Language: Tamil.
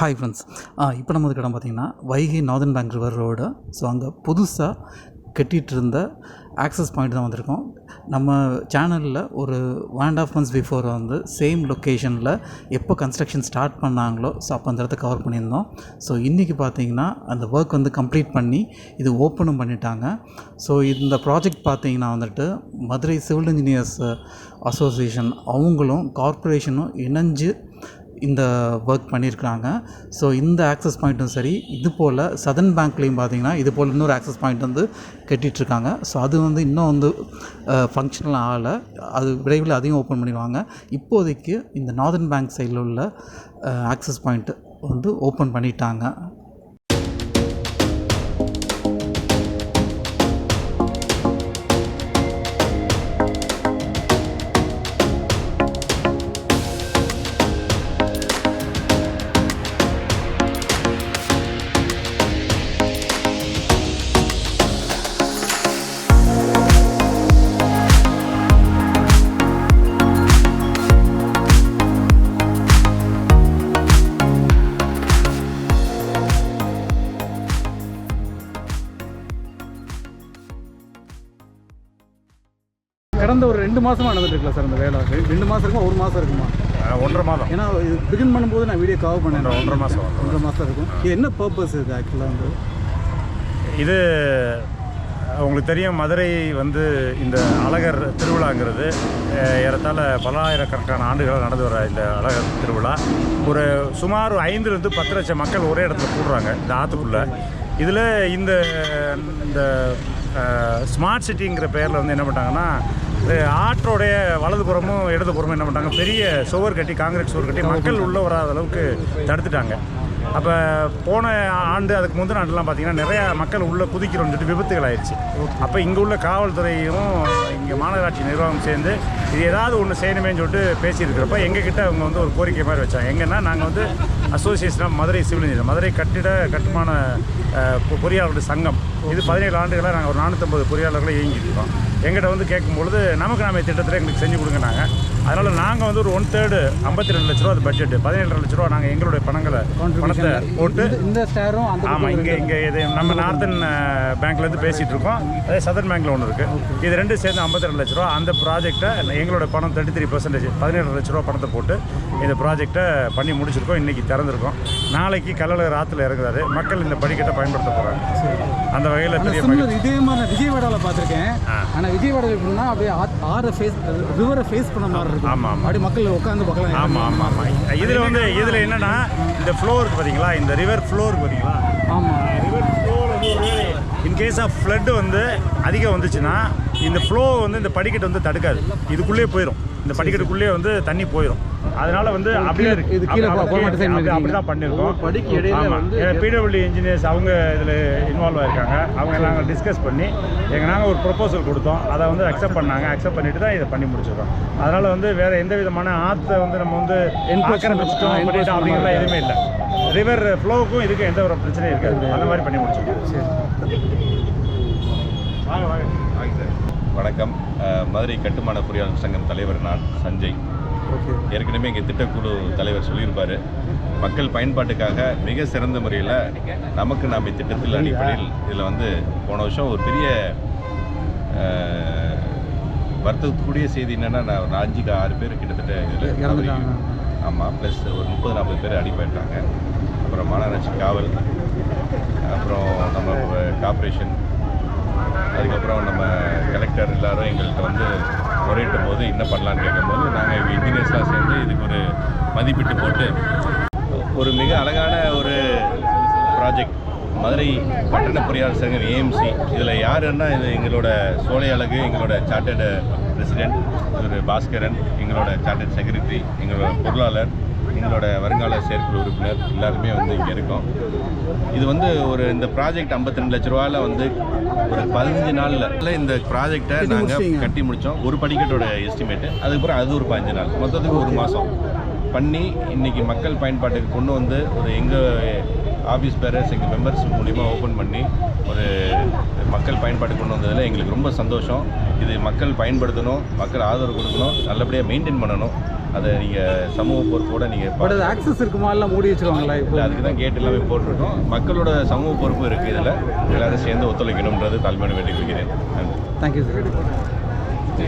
ஹாய் ஃப்ரெண்ட்ஸ் இப்போ நம்ம கடை பார்த்திங்கன்னா Vaigai northern bank river road so அங்கே புதுசாக கட்டிகிட்டு இருந்த ஆக்சஸ் பாயிண்ட் தான் வந்திருக்கோம். நம்ம சேனலில் ஒரு one and half months before வந்து சேம் லொக்கேஷனில் எப்போ கன்ஸ்ட்ரக்ஷன் ஸ்டார்ட் பண்ணாங்களோ ஸோ அப்போ அந்த இடத்த கவர் பண்ணியிருந்தோம். ஸோ இன்றைக்கி பார்த்தீங்கன்னா அந்த ஒர்க் வந்து கம்ப்ளீட் பண்ணி இது ஓப்பனும் பண்ணிட்டாங்க. ஸோ இந்த ப்ராஜெக்ட் பார்த்தீங்கன்னா வந்துட்டு மதுரை சிவில் இன்ஜினியர்ஸ் அசோசியேஷன் அவங்களும் கார்ப்பரேஷனும் இணைஞ்சு இந்த ஒர்க் பண்ணியிருக்கிறாங்க. ஸோ இந்த ஆக்சஸ் பாயிண்ட்டும் சரி இது போல் சதர்ன் பேங்க்லேயும் பார்த்தீங்கன்னா இது போல் இன்னொரு ஆக்சஸ் பாயிண்ட் வந்து கட்டிகிட்ருக்காங்க ஸோ அது வந்து இன்னும் வந்து ஃபங்க்ஷனல் ஆகலை. அது விரைவில் அதையும் ஓப்பன் பண்ணிடுவாங்க. இப்போதைக்கு இந்த நார்தன் பேங்க் சைடில் உள்ள ஆக்சஸ் பாயிண்ட்டு வந்து ஓப்பன் பண்ணிட்டாங்க. கடந்த ஒரு ரெண்டு மாதமாக நடந்துட்டு இருக்கலாம் சார் இந்த வேலை? ரெண்டு மாதம் இருக்குமா? ஒரு மாதம் இருக்குமா? ஒன்றரை மாதம். ஏன்னா இது பிகின் பண்ணும்போது நான் வீடியோ கவர் பண்ணேன். ஒன்றரை- மாதம். ஒன்றரை மாதம் இருக்கும். இது என்ன பர்பஸ் இது ஆக்சுவலாக வந்து? இது உங்களுக்கு தெரியும் மதுரை வந்து இந்த அழகர் திருவிழாங்கிறது ஏறத்தாழ பல்லாயிரக்கணக்கான ஆண்டுகளாக நடந்து வர இந்த அழகர் திருவிழா. ஒரு சுமார் ஐந்துலேருந்து பத்து லட்சம் மக்கள் ஒரே இடத்துல கூடுறாங்க இந்த ஆற்றுக்குள்ளே இதில் இந்த இந்த ஸ்மார்ட் சிட்டிங்கிற பேரில் வந்து என்ன பண்ணிட்டாங்கன்னா ஆற்றோடைய வலதுபுறமும் இடதுபுறமும் என்ன பண்ணிட்டாங்க? பெரிய சுவர் கட்டி காங்கிரீட் சுவர் கட்டி மக்கள் உள்ளே வராத அளவுக்கு தடுத்துட்டாங்க. அப்போ போன ஆண்டு அதுக்கு முந்தின ஆண்டுலாம் பார்த்தீங்கன்னா நிறையா மக்கள் உள்ளே குதிக்கிறோம்னு சொல்லிட்டு விபத்துகள் ஆயிடுச்சு அப்போ இங்கே உள்ள காவல்துறையும் இங்கே மாநகராட்சி நிர்வாகம் சேர்ந்து இது ஏதாவது ஒன்று செய்யணுமேன்னு சொல்லிட்டு பேசியிருக்கிறப்ப எங்ககிட்ட அவங்க வந்து ஒரு கோரிக்கை மாதிரி வச்சாங்க. எங்கன்னா நாங்கள் வந்து association of Madurai civil engineer Madurai கட்டிட கட்டுமான பொறியாளர்கள் சங்கம். இது பதினேழு ஆண்டுகளாக நாங்கள் ஒரு நானூற்றம்பது பொறியாளர்களை இயங்கிட்டு இருக்கோம். எங்கிட்ட வந்து கேட்கும்பொழுது நமக்கு நாம திட்டத்தில் எங்களுக்கு செஞ்சு கொடுங்கனாங்க அதனால் நாங்கள் வந்து ஒரு ஒன் தேர்டு ஐம்பத்தி ரெண்டு லட்ச ரூபா அது பட்ஜெட் பதினேழு லட்ச ரூபா நாங்கள் எங்களுடைய பணங்களை பணத்தை போட்டு இந்த- ஸ்டாரும் ஆமாம் இங்கே இங்கே இது நம்ம நார்த்தன் பேங்க்லேருந்து பேசிகிட்டு இருக்கோம். அதே சதர்ன் பேங்க்கில் ஒன்று இருக்குது இது ரெண்டும் சேர்ந்து ஐம்பத்தி ரெண்டு லட்ச ரூபா. அந்த ப்ராஜெக்ட்டை எங்களோட பணம் தேர்ட்டி த்ரீ பர்சன்டேஜ் பதினேழு லட்ச ரூபா பணத்தை போட்டு இந்த ப்ராஜெக்ட்டை பண்ணி முடிச்சிருக்கோம். இன்றைக்கி திறந்திருக்கோம். நாளைக்கு கல்லழகர் ஆற்றுல இறங்குறாரு. மக்கள் இந்த படிக்கட்டை பயன்படுத்த போகிறாங்க அந்த வகையில் பெரிய இதே மாதிரி விஜயவாடாவில் பார்த்துருக்கேன். ஆனால் விஜயவாடாவில் எப்படின்னா அப்படியே ஆறை ஃபேஸ் ரிவரை ஃபேஸ் பண்ண மாதிரி இருக்கும். ஆமாம் ஆமாம் அப்படியே மக்கள் உட்காந்து பார்க்கலாம். ஆமாம் ஆமாம் ஆமாம் இதில் வந்து இதில் என்னென்னா இந்த ஃப்ளோ பார்த்தீங்களா இந்த ரிவர் ஃப்ளோ பார்த்தீங்களா ஆமாம் ரிவர் ஃப்ளோவில் வந்து இன் கேஸ் ஆஃப் ஃப்ளட் வந்து அதிகம் வந்துச்சுன்னா இந்த ஃப்ளோ வந்து இந்த படிக்கட்டு வந்து தடுக்காது. இதுக்குள்ளேயே போயிடும் இந்த படிக்கட்டுக்குள்ளேயே வந்து தண்ணி போயிடும் அதனால வந்து அப்படியே இருக்கு இது கீழே அப்படி- தான் பண்ணியிருக்கோம். படிக்கு இடையில. வந்து பிடபிள்யூ இன்ஜினியர்ஸ் அவங்க இதில் இன்வால்வ் ஆயிருக்காங்க. அவங்க நாங்கள் டிஸ்கஸ் பண்ணி எங்கள் நாங்கள் ஒரு ப்ரொபோசல் கொடுத்தோம். அதை வந்து அக்செப்ட் பண்ணாங்க. அக்செப்ட் பண்ணிட்டு தான் இதை பண்ணி முடிச்சிருக்கோம். அதனால் வந்து வேறு எந்த விதமான ஆற்றை வந்து நம்ம வந்து ஆக்கிரமிச்சிட்டோம் பண்ணிட்டோம் அப்படிங்கிறதுலாம் எதுவுமே இல்லை. ரிவர் ஃப்ளோவுக்கும் இதுக்கும் எந்த ஒரு பிரச்சனையும் இருக்காது. அந்த மாதிரி பண்ணி முடிச்சிருக்கோம். வாங்க வாங்க. வணக்கம். மதுரை கட்டுமான பொறியாளர் சங்கம் தலைவர் நான் சஞ்சய். ஏற்கனவே இங்கே திட்டக்குழு தலைவர் சொல்லியிருப்பார். மக்கள் பயன்பாட்டுக்காக மிக சிறந்த முறையில் நமக்கு நாம் திட்டத்தில் அடிப்படையில் இதில் வந்து போன வருஷம் ஒரு பெரிய அஹ், வருத்தத்துக்குரிய செய்தி என்னென்னா நான் ஒரு அஞ்சு ஆறு பேர் கிட்டத்தட்ட இதில். ஆமாம் ப்ளஸ் ஒரு முப்பது நாற்பது பேர் அடிபட்டாங்க அப்புறம் மாநகராட்சி காவல் அப்புறம் நம்ம கார்ப்பரேஷன் அதுக்கப்புறம் நம்ம கலெக்டர் எல்லாரும் எங்கள்கிட்ட வந்து முறையிட்டும் போது என்ன பண்ணலான்னு கேட்கும்போது நாங்கள் இன்ஜினியர்ஸ்லாம் சேர்ந்து இதுக்கு ஒரு மதிப்பீட்டு போட்டு ஒரு மிக அழகான ஒரு ப்ராஜெக்ட் மதுரை பட்டண பொறியாளர் சங்கம் ஏஎம்சி இதில் யாருன்னா இது எங்களோட சோலை அழகு எங்களோட சார்ட்டர்டு பிரசிடென்ட் ஒரு பாஸ்கரன் எங்களோட சார்ட்டர்ட் செக்ரட்டரி எங்களோட பொருளாளர் எங்களோட வருங்கால செயற்குழு உறுப்பினர் எல்லாருமே வந்து இங்கே இருக்கோம். இது வந்து ஒரு இந்த ப்ராஜெக்ட் 52 லட்ச ரூபாயில் வந்து ஒரு பதினஞ்சு நாளில் இந்த ப்ராஜெக்டை நாங்கள். கட்டி முடித்தோம் ஒரு படிக்கட்டோட எஸ்டிமேட்டு அதுக்கப்புறம் அது ஒரு பதினஞ்சு நாள். மொத்தத்துக்கு ஒரு மாதம் பண்ணி இன்னைக்கு மக்கள் பயன்பாட்டுக்கு கொண்டு வந்து ஒரு எங்கள் ஆஃபீஸ் பேரர்ஸ் எங்கள் மெம்பர்ஸ் மூலிமா ஓப்பன் பண்ணி ஒரு மக்கள் மக்கள் பயன்பாடு கொண்டு வந்ததில் எங்களுக்கு ரொம்ப சந்தோஷம். இது மக்கள் பயன்படுத்தணும் மக்கள் ஆதரவு கொடுக்கணும் நல்லபடியாக மெயின்டைன் பண்ணணும். அதை நீங்கள் சமூக பொறுப்போடு நீங்கள் பட் அது ஆக்சஸ் இருக்குமா? இல்லை மூடி வச்சிருவாங்களா இப்போ? இல்லை அதுக்கு தான் கேட் எல்லாமே போட்டிருக்கோம். மக்களோட சமூக பொறுப்பு இருக்குது இதில். எல்லாரும் சேர்ந்து ஒத்துழைக்கணுன்றது தாழ்மையான வேண்டிக் கொள்கிறேன். Thank you sir